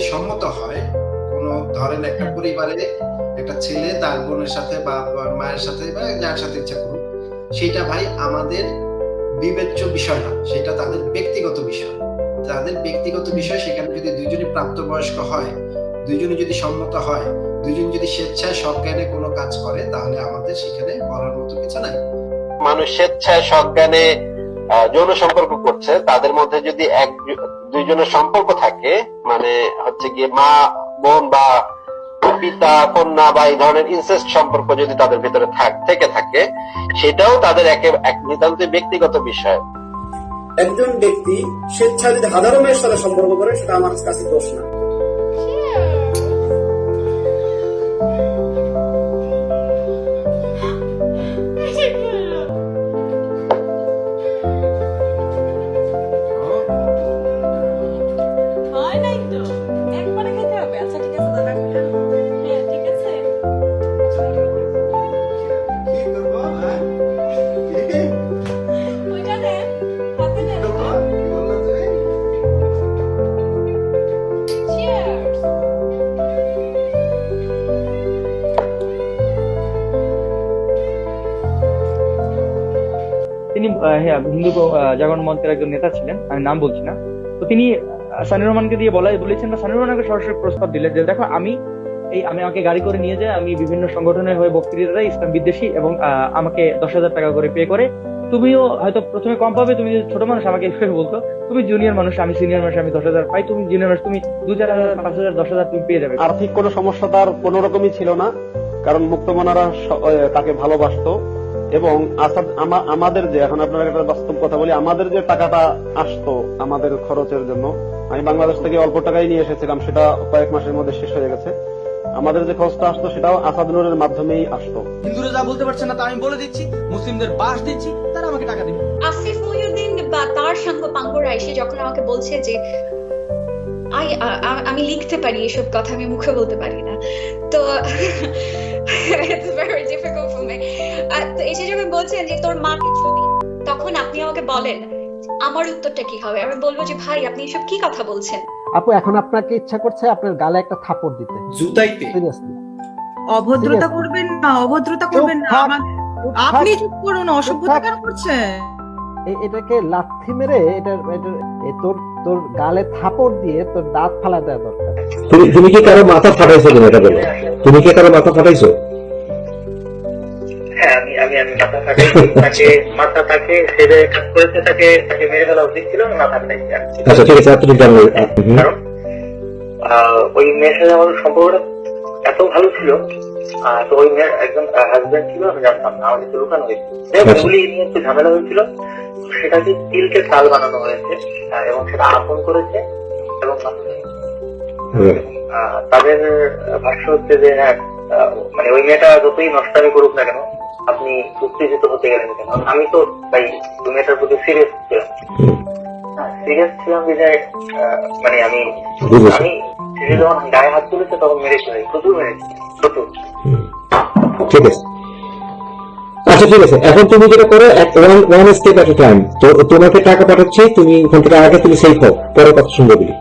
সম্মত হয় কোনো ধরেন একটা পরিবারে একটা ছেলে তার বোনের সাথে বা মায়ের সাথে বা যার সাথে ইচ্ছা করুক সেটা ভাই আমাদের বিবেচ্য বিষয় না সেটা তাদের ব্যক্তিগত বিষয়। তাদের ব্যক্তিগত বিষয় সেখানে যদি দুইজনই প্রাপ্তবয়স্ক হয় দুইজনই যদি সম্মত হয় দুইজন যদি স্বেচ্ছায় সজ্ঞানে কোনো কাজ করে তাহলে আমাদের সেখানে বলার মতো কিছু নাই। মানুষ স্বেচ্ছায় সজ্ঞানে যৌন সম্পর্ক করছে, তাদের মধ্যে যদি এক দুইজনের সম্পর্ক থাকে মানে হচ্ছে গিয়ে মা, বোন বা পিতা, কন্যা বা এই ধরনের ইনসেস্ট সম্পর্ক যদি তাদের ভিতরে থাক- থেকে, সেটাও তাদের একে, এক নিতান্ত ব্যক্তিগত বিষয়। একজন ব্যক্তি স্বেচ্ছায় যদি হাজারো মেয়ের সাথে সম্পর্ক করে, সেটা আমার কাছে দোষ না। হ্যাঁ, হিন্দু জাগরণ মঞ্চের একজন নেতা ছিলেন আমি নাম বলছি না। তো তিনি সানির রহমানকে দিয়ে বলাই বলেছেন বা সানির রহমানকে সরাসরি প্রস্তাব দিলেন যে দেখো আমি এই আমি আমাকে গাড়ি করে নিয়ে যাই আমি বিভিন্ন সংগঠনের হয়ে বক্তৃতা দেয় ইসলাম বিদ্বেষী এবং আমাকে দশ হাজার টাকা করে পে করে। তুমিও হয়তো প্রথমে কম পাবে তুমি ছোট মানুষ আমাকে এভাবে বলতো তুমি জুনিয়র মানুষ আমি সিনিয়র মানুষ আমি দশ হাজার পাই তুমি জুনিয়র মানুষ তুমি দু চার হাজার পাঁচ হাজার দশ হাজার তুমি পেয়ে যাবে। আর্থিক কোনো সমস্যা তার কোনো রকমই ছিল না কারণ মুক্তমনারা তাকে ভালোবাসতো। এবং আসাদ আমাদের যে এখন আপনারা একটা বাস্তব কথা বলি আমাদের যে টাকাটা আসতো আমাদের খরচের জন্য আমি বাংলাদেশ থেকে অল্প টাকাই নিয়ে এসেছিলাম সেটা কয়েক মাসের মধ্যে শেষ হয়ে গেছে। আমাদের যে খরচটা আসতো সেটাও আসাদ নুরের মাধ্যমেই আসতো। হিন্দুরা যা বলতে পারছে না তা আমি বলে দিচ্ছি মুসলিমদের বাস দিচ্ছি তারা আমাকে টাকা দিবে। আসিফ মহিউদ্দিন বা তার সাঙ্গ পাঙ্গরা এসে যখন আমাকে বলছে যে আমি লিখতে পারি এসব কথা আমি মুখে বলতে পারি না। তো it's very difficult for me তো এসে যখন বলছেন যে তোর তখন আপনি আমাকে বলেন আমার উত্তরটা কি হবে? আমি বলব যে ভাই আপনি এসব কি কথা বলছেন? আপু এখন আপনাকে ইচ্ছা করছে আপনার গালে একটা থাপড় দিতে। জুতাইতে। সিরিয়াসলি অভদ্রতা করবেন না অভদ্রতা করবেন না। আপনি চুপ করুন অসভ্যতা কেন করছেন? এটাকে লাথি মেরে এটা এটা তোর তোর গালে থাপড় দিয়ে তোর দাঁত ফালা দেওয়া দরকার। তুমি তুমি কি কারও মাথা ফাটাইছো তুমি এটা বলো? তুমি কি কারও মাথা ফাটাইছো? হ্যাঁ আমি আমি আমি মাথা ফাটাইছি তাকে মাথা তাকে সেরে কাজ করেছে তাকে তাকে মেরে ফেলা উচিত ছিল মাথা কিছু আচ্ছা ঠিক আছে আপনি জানলো কারণ আহ, ওই মেয়ের সাথে আমার সম্পর্কটা এত ভালো ছিল তো ওই মেয়ের একজন হাজবেন্ড ছিল আমি জানতাম না আমাকে তো লুকানো হয়েছিল। আচ্ছা। এগুলি নিয়ে একটু ঝামেলা হয়েছিল সেটাকে তিলকে তাল বানানো হয়েছে এবং সেটা আপন করেছে এবং তাদের ভাষ্য হচ্ছে যে হ্যাঁ মানে ওই মেয়েটা যতই নষ্টামি করুক না কেন আপনি উত্তেজিত হতে গেলেন কেন? আমি তো তাই মেয়েটার প্রতি সিরিয়াস ছিলাম। সিরিয়াস ছিলাম যে মানে আমি আমি সে যখন গায়ে হাত তুলেছে তখন মেরেছি ভাই প্রচুর মেরেছি প্রচুর। ঠিক আছে। আচ্ছা ঠিক আছে। এখন তুমি যেটা করো one one step at time তো তোমাকে টাকা পাঠাচ্ছি তুমি ওখান থেকে আগে তুমি সেফ হও। পরে কথা শুনব বলি।